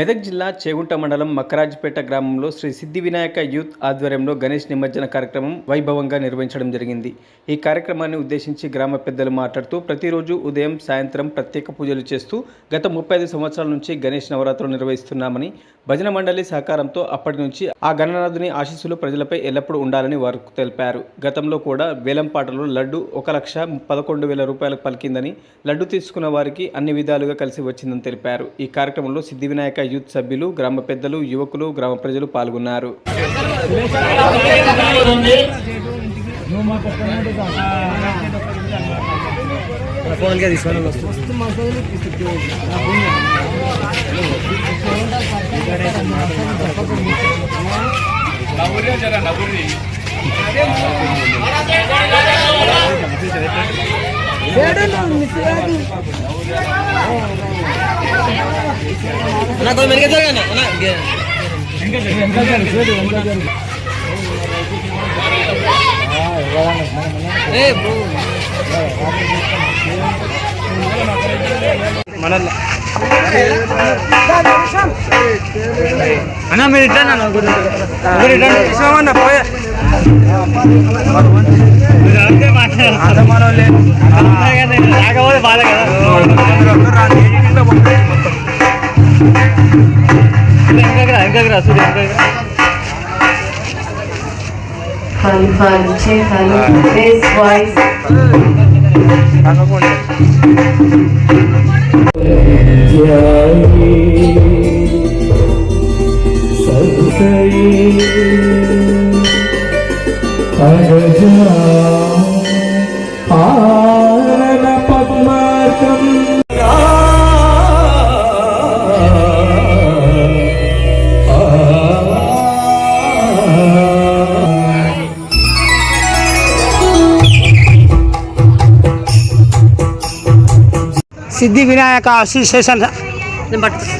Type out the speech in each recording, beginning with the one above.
మెదక్ జిల్లా చేగుంట మండలం మకరాజ్పేట గ్రామంలో శ్రీ సిద్ధి వినాయక యూత్ ఆధ్వర్యంలో గణేష్ నిమజ్జన కార్యక్రమం వైభవంగా నిర్వహించడం జరిగింది. ఈ కార్యక్రమాన్ని ఉద్దేశించి గ్రామ పెద్దలు మాట్లాడుతూ ప్రతిరోజు ఉదయం సాయంత్రం ప్రత్యేక పూజలు చేస్తూ గత ముప్పై ఐదు సంవత్సరాల నుంచి గణేష్ నవరాత్రులు నిర్వహిస్తున్నామని భజన మండలి సహకారంతో అప్పటి నుంచి ఆ గణనాథుని ఆశీస్సులు ప్రజలపై ఎల్లప్పుడూ ఉండాలని వారు తెలిపారు. గతంలో కూడా వేలం పాటలో లడ్డు ఒక లక్ష పదకొండు వేల రూపాయలకు పలికిందని లడ్డు తీసుకున్న వారికి అన్ని విధాలుగా కలిసి వచ్చిందని తెలిపారు. ఈ కార్యక్రమంలో సిద్ధి వినాయక యూత్ సభ్యులు గ్రామ పెద్దలు యువకులు గ్రామ ప్రజలు పాల్గొన్నారు. అన్న కొంచెం వెనక జరగండి అన్న ఏ బ్రో అన్న మీరు ఇట్లా పోయే. రాకపోతే బాధ కదా. ఇంకా ఇంకా సూర్య ఇంకా Fun, fun, check, fun, this voice. Siddhi Vinayaka association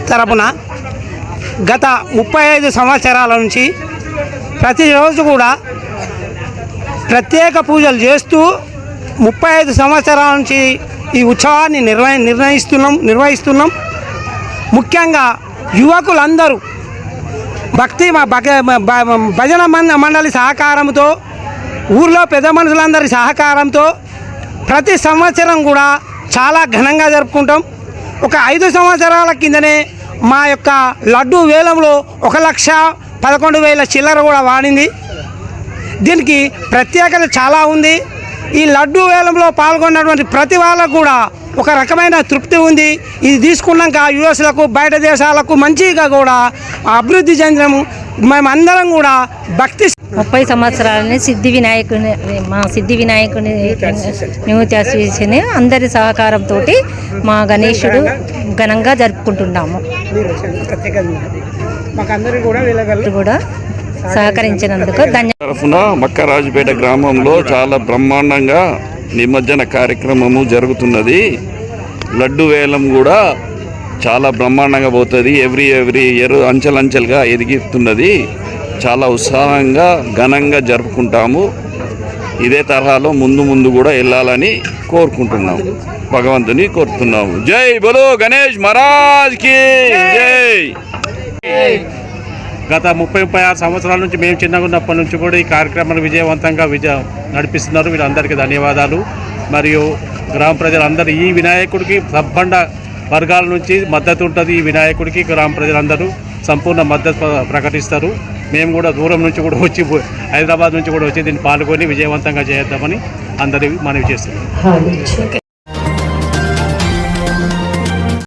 తరపున గత ముప్పై ఐదు సంవత్సరాల నుంచి ప్రతిరోజు కూడా ప్రత్యేక పూజలు చేస్తూ ముప్పై ఐదు సంవత్సరాల నుంచి ఈ ఉత్సవాన్ని నిర్వహి నిర్ణయిస్తున్నాం నిర్వహిస్తున్నాం. ముఖ్యంగా యువకులందరూ భక్తి మ- భగ- భ- భజన మంద మండలి సహకారంతో ఊర్లో పెద్ద మనుషులందరి సహకారంతో ప్రతి సంవత్సరం కూడా చాలా ఘనంగా జరుపుకుంటాం. ఒక ఐదు సంవత్సరాల కిందనే మా యొక్క లడ్డు వేలంలో ఒక లక్ష పదకొండు వేల చిల్లర కూడా వాడింది. దీనికి ప్రత్యేకత చాలా ఉంది. ఈ లడ్డు వేలంలో పాల్గొన్నటువంటి ప్రతి వాళ్ళకు కూడా ఒక రకమైన తృప్తి ఉంది. ఇది తీసుకున్నాక యుఎస్లకు బయట దేశాలకు మంచిగా కూడా అభివృద్ధి చెందడము మేమందరం కూడా భక్తి ముప్పై సంవత్సరాలని సిద్ధి వినాయకుని మా సిద్ధి వినాయకుని న్యూతి అసోసియేషన్ అందరి సహకారంతో మా గణేశుడు ఘనంగా జరుపుకుంటున్నాము. కూడా సహకరించినందుకు ధన్య తరఫున మక్కరాజుపేట గ్రామంలో చాలా బ్రహ్మాండంగా నిమజ్జన కార్యక్రమము జరుగుతున్నది. లడ్డు వేలం కూడా చాలా బ్రహ్మాండంగా పోతుంది. ఎవ్రీ ఎవ్రీ ఇయర్ అంచెలంచెలుగా ఎదిగిస్తున్నది. చాలా ఉత్సాహంగా ఘనంగా జరుపుకుంటాము. ఇదే తరహాలో ముందు ముందు కూడా వెళ్ళాలని కోరుకుంటున్నాము. భగవంతుని కోరుతున్నాము. జై బలో గణేష్ మహారాజ్కి జై. గత ముప్పై ముప్పై ఆరు సంవత్సరాల నుంచి మేము చిన్నగా ఉన్నప్పటి నుంచి కూడా ఈ కార్యక్రమాన్ని విజయవంతంగా విజయ నడిపిస్తున్నారు. వీళ్ళందరికీ ధన్యవాదాలు. మరియు గ్రామ ప్రజలందరూ ఈ వినాయకుడికి సబ్బండ వర్గాల నుంచి మద్దతు ఉంటుంది. ఈ వినాయకుడికి గ్రామ ప్రజలందరూ సంపూర్ణ మద్దతు ప్ర- ప్రకటిస్తారు. మేము కూడా దూరం నుంచి కూడా వచ్చి హైదరాబాద్ నుంచి కూడా వచ్చి దీన్ని పాల్గొని విజయవంతంగా చేద్దామని అందరి మనవి చేస్తున్నాం.